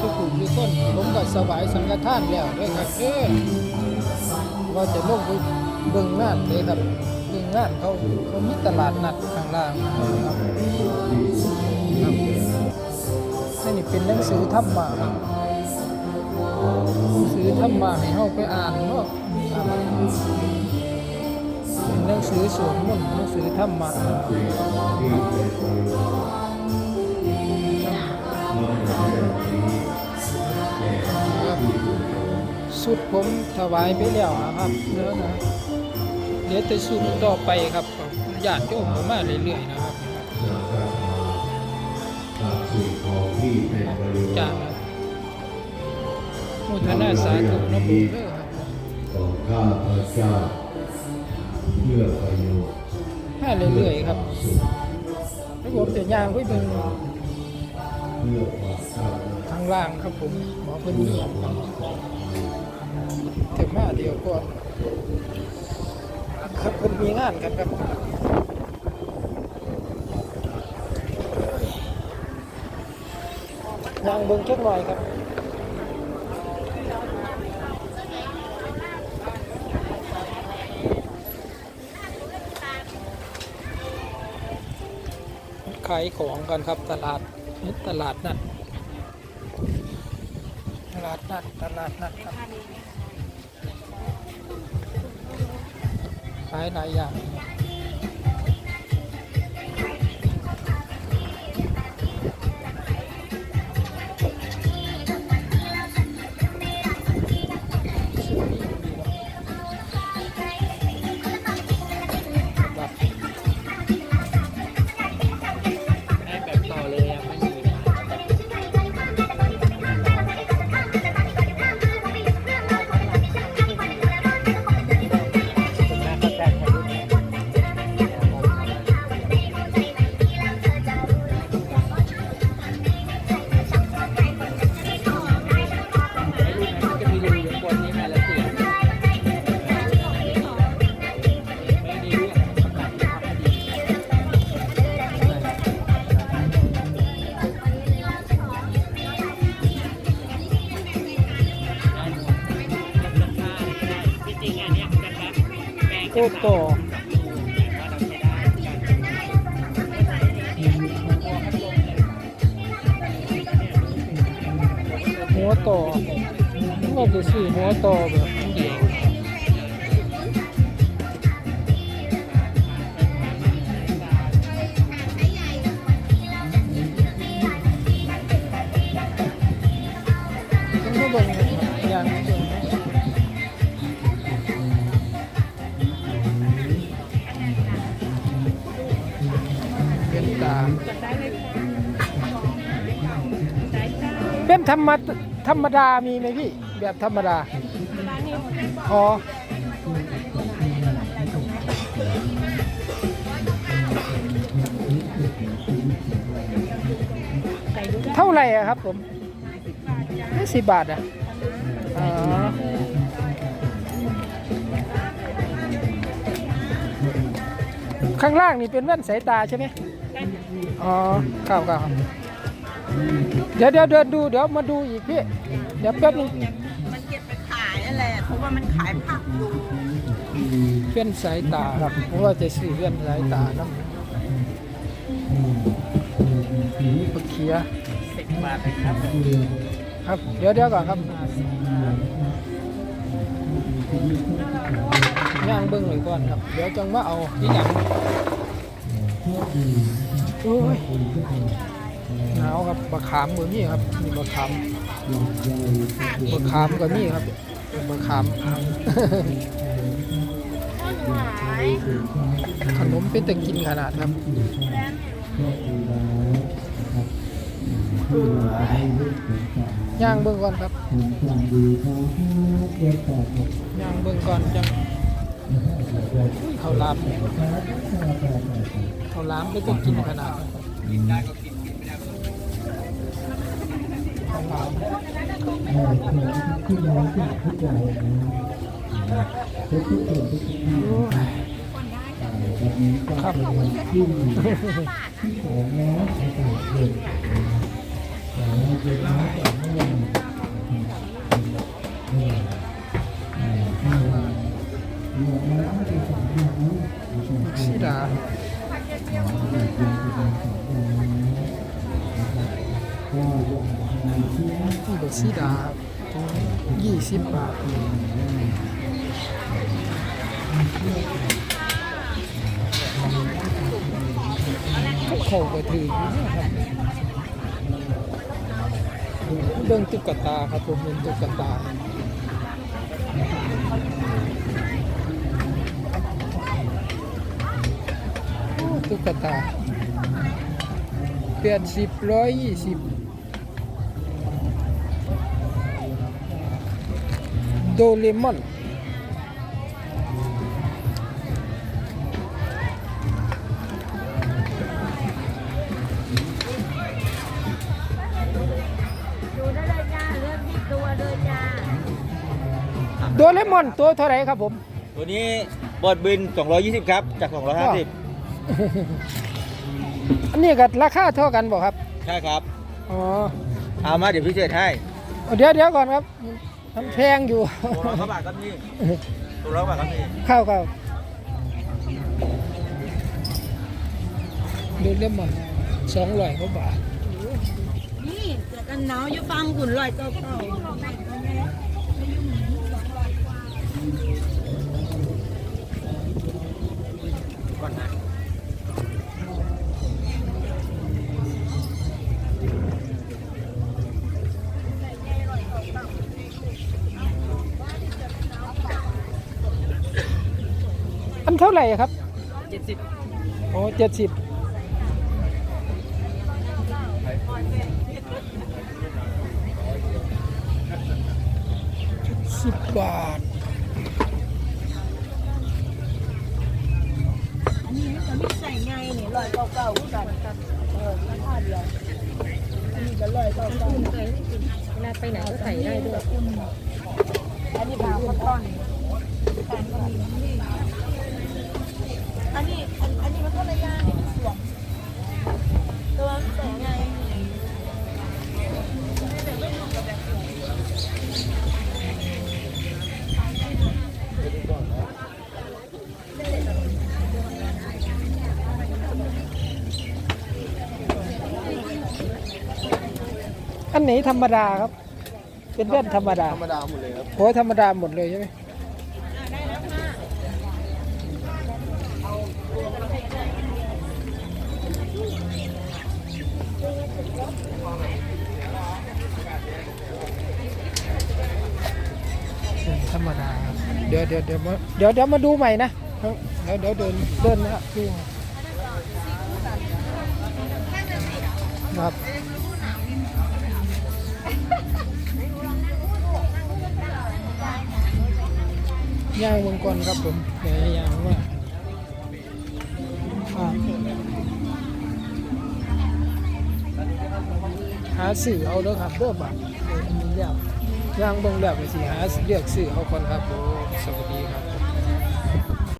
สุขุมทุกคนผมก็สบายสังฆทานแล้วด้วยครับเออว่าจะลงไปเบิ่งงานเลยครับเบิ่งงานเขาเขามีตลาดนัดข้างล่างครับครับนี่เป็นหนังสือธรรมะครับหนังสือธรรมะให้เฮาไปอ่านเนาะครับเป็นหนังสือสวดมนต์หนังสือธรรมะ สุดผมถวายไปแล้วนะครับเนื้อนะเดี๋ยวจะสุดต่อไปครับญาติโยมก็มาเรื่อยๆนะครับสิ่งของที่เป็นประโยชน์จ้าโมทนาสาธุนะบุญเด้อครับของข้าพเจ้าเพื่อประโยชน์มาเรื่อยๆครับสุขแล้วผมจะย่างไปเบิ่งเพื่อความก้าวหน้าข้างล่างครับผมหมอเพิ่นมีครับถึงมา เดียวก่อนครับเพิ่นมีงานกันครับย่างเบิ่งจักหน่อยครับขายของกันครับตลาดตลาดนัดตลาดนัดตลาดนัดครับ ขายหลายอย่าง โอ้ต่อหัวต่อว่าจะซื้อหัวต่อแบบ เป็นธรรมธรรมดามีไหมพี่ แบบธรรมดาอ๋อเท่าไหร่อะครับผมห้าสิบบาทอะอ๋อข้างล่างนี่เป็นแว่นสายตาใช่ไหมอ๋อครับครับ เดี๋ยวเดี๋ยวเดินดูเดี๋ยวมาดูอีกพี่ เดี๋ยวแป๊บนึงมันเก็บไปขายนั่นแหละเพราะว่ามันขายผักอยู่เพื่อนสายตาครับเพราะว่าจะซื้อเพื่อนสายตานะปะเคียสิบบาทเลยครับครับเดี๋ยวเดี๋ยวก่อนครับย่างเบิ้งเลยก่อนครับ เดี๋ยวจังว่าเอาที่หลังโอ้ย หนาวครับบะขามเบอร์นี่ครับนี่บะขามบะขามก็นี่ครับบะขามขนมเป็นแตะกินขนาดครับย่างเบิ่งก่อนครับย่างเบิ่งก่อนจังอุ้ยข้าวหลามข้าวหลามเป็นตะกินขนาด ครับที่สองแล้วในตลาดเด็กแต่เราเด็กน้อยกว่าเมื่อวานสีดาก็ ครับถุงยี่สิบบาทก็เข้าก็ถือนะครับเบิ่งตุ๊กตาครับผมเป็นตุ๊กตาตุ๊กตาแปดสิบร้อยยี่สิบ โดเรมอนดูได้เลยจ้าเลือกที่ตัวเลยจ้าโดเรมอนตัวเท่าไหร่ครับผม ตัวนี้บอดบิน 220 ครับ จาก 250 อันนี้ก็ราคาเท่ากันบอกครับ ใช่ครับ อ๋อ เอามาเดี๋ยวพิเศษให้ เดี๋ยวเดี๋ยวก่อนครับ มันแพงอยู่ ตัวร้อยกว่าบาทครับนี่ตัวร้อยกว่าบาทครับนี่เข้าเข้าโดเรมอนสองร้อยกว่าบาทนี่เกิดกันหนาวอยู่ฟังหุ่นลอยเก่าๆก่อนนะ ไหร่ครับ70โอ้เจ็ดสิบสิบบาทอันนี้จะไม่ใส่ไงนี่ลอยเก่าๆคือกันเออราคาเดียวอันนี้ก็ลอยเก่าๆเคยได้กินเวลาไปไหนก็ใส่ได้ด้วยอันนี้บางคนต้อนแต่ก็มีนี่ อันนี้อันอันนี้มันก็ระยะนี่มันสวมตัวมันใส่ไงอันไหนธรรมดาครับ เป็นแว่นธรรมดาธรรมดาหมดเลยครับโอ้ยธรรมดาหมดเลยใช่ไหม ธรรมดาครับเดี๋ยวเดี๋ยวเดี๋ยวมาเดี๋ยวเดี๋ยวมาดูใหม่นะเดี๋ยวเดี๋ยวเดินเดินนะดูครับย่างมังกรครับผมเดี๋ยวย่างว่าหาสื่อเอาเด้อครับเด้อบัตรมีแล้ว ย่างเบิ่งแล้วไปสิหาเลือกซื้อเอาคนครับผมสวัสดีครับ